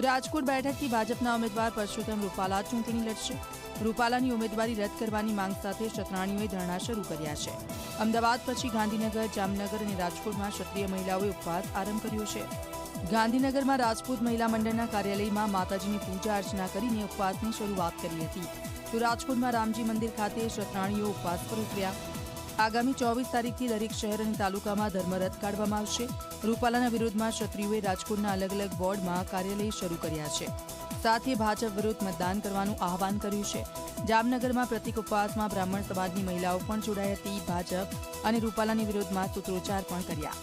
રાજકોટ બેઠકથી ભાજપના ઉમેદવાર પરસોત્તમ રૂપાલા ચૂંટણી લડશે. રૂપાલાની ઉમેદવારી રદ કરવાની માંગ સાથે શતરાણીઓએ ધરણા શરૂ કર્યા છે. અમદાવાદ પછી ગાંધીનગર, જામનગર અને રાજકોટમાં ક્ષત્રિય મહિલાઓએ ઉપવાસ આરંભ કર્યો છે. ગાંધીનગરમાં રાજપૂત મહિલા મંડળના કાર્યાલયમાં માતાજીની પૂજા અર્ચના કરીને ઉપવાસની શરૂઆત કરી હતી. તો રાજકોટમાં રામજી મંદિર ખાતે ક્ષત્રાણીઓ ઉપવાસ પર ઉતર્યા. આગામી ચોવીસ તારીખથી દરેક શહેર અને તાલુકામાં ધર્મરથ કાઢવામાં આવશે. રૂપાલાના વિરોધમાં ક્ષત્રિયોએ રાજકોટના અલગ અલગ વોર્ડમાં કાર્યાલય શરૂ કર્યા છે. સાથે ભાજપ વિરુદ્ધ મતદાન કરવાનું આહવાન કર્યું છે. જામનગરમાં પ્રતિક ઉપવાસમાં બ્રાહ્મણ સમાજની મહિલાઓ પણ જોડાઈ હતી. ભાજપ અને રૂપાલાની વિરોધમાં સૂત્રોચ્ચાર પણ કર્યા.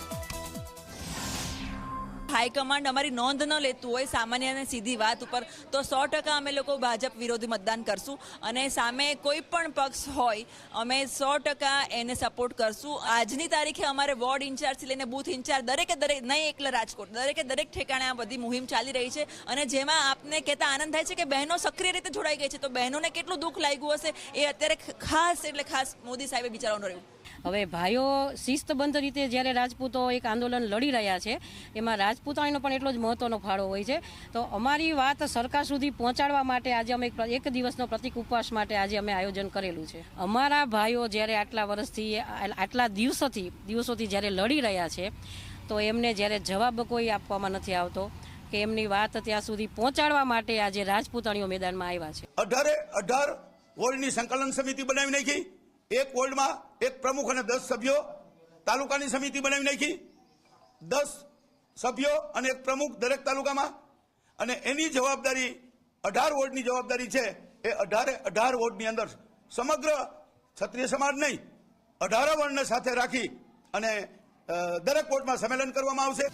હાઈકમાન્ડ અમારી નોંધ ન લેતું હોય, સામાન્ય અને સીધી વાત ઉપર, તો સો ટકા અમે લોકો ભાજપ વિરોધી મતદાન કરશું. અને સામે કોઈ પણ પક્ષ હોય, અમે સો ટકા એને સપોર્ટ કરશું. આજની તારીખે અમારે વોર્ડ ઇન્ચાર્જથી લઈને બૂથ ઇન્ચાર્જ, દરેકે દરેક, નહીં એકલા રાજકોટ, દરેકે દરેક ઠેકાણે આ બધી મુહિમ ચાલી રહી છે. અને જેમાં આપને કહેતા આનંદ થાય છે કે બહેનો સક્રિય રીતે જોડાઈ ગઈ છે. તો બહેનોને કેટલું દુઃખ લાગ્યું હશે એ અત્યારે ખાસ એટલે ખાસ મોદી સાહેબે વિચારવાનું રહ્યું. હવે ભાઈઓ શિસ્તબંધ રીતે જ્યારે રાજપૂતો એક આંદોલન લડી રહ્યા છે, એમાં રાજપૂતાણીનો પણ એટલો જ મહત્વનો ફાળો હોય છે. તો અમારી વાત સરકાર સુધી પહોંચાડવા માટે આજે અમે એક- દિવસનો પ્રતિક ઉપવાસ માટે આજે અમે આયોજન કરેલું છે. અમારા ભાઈઓ જ્યારે આટલા વર્ષથી, આટલા દિવસોથી દિવસોથી જ્યારે લડી રહ્યા છે, તો એમને જ્યારે જવાબ કોઈ આપવામાં નથી આવતો કે એમની વાત ત્યાં સુધી પહોંચાડવા માટે આજે રાજપૂતાણીઓ મેદાનમાં આવ્યા છે. અઢારે અઢાર વોર્ડની સંકલન સમિતિ બનાવી નાખી. એક વોર્ડમાં એક પ્રમુખ અને દસ સભ્યો તાલુકાની સમિતિ બનાવી નાખી. દસ સભ્યો અને એક પ્રમુખ દરેક તાલુકામાં. અને એની જવાબદારી અઢાર વોર્ડની જવાબદારી છે. એ અઢારે અઢાર વોર્ડની અંદર સમગ્ર ક્ષત્રિય સમાજ નહીં, અઢાર વર્ણને સાથે રાખી અને દરેક વોર્ડમાં સંમેલન કરવામાં આવશે.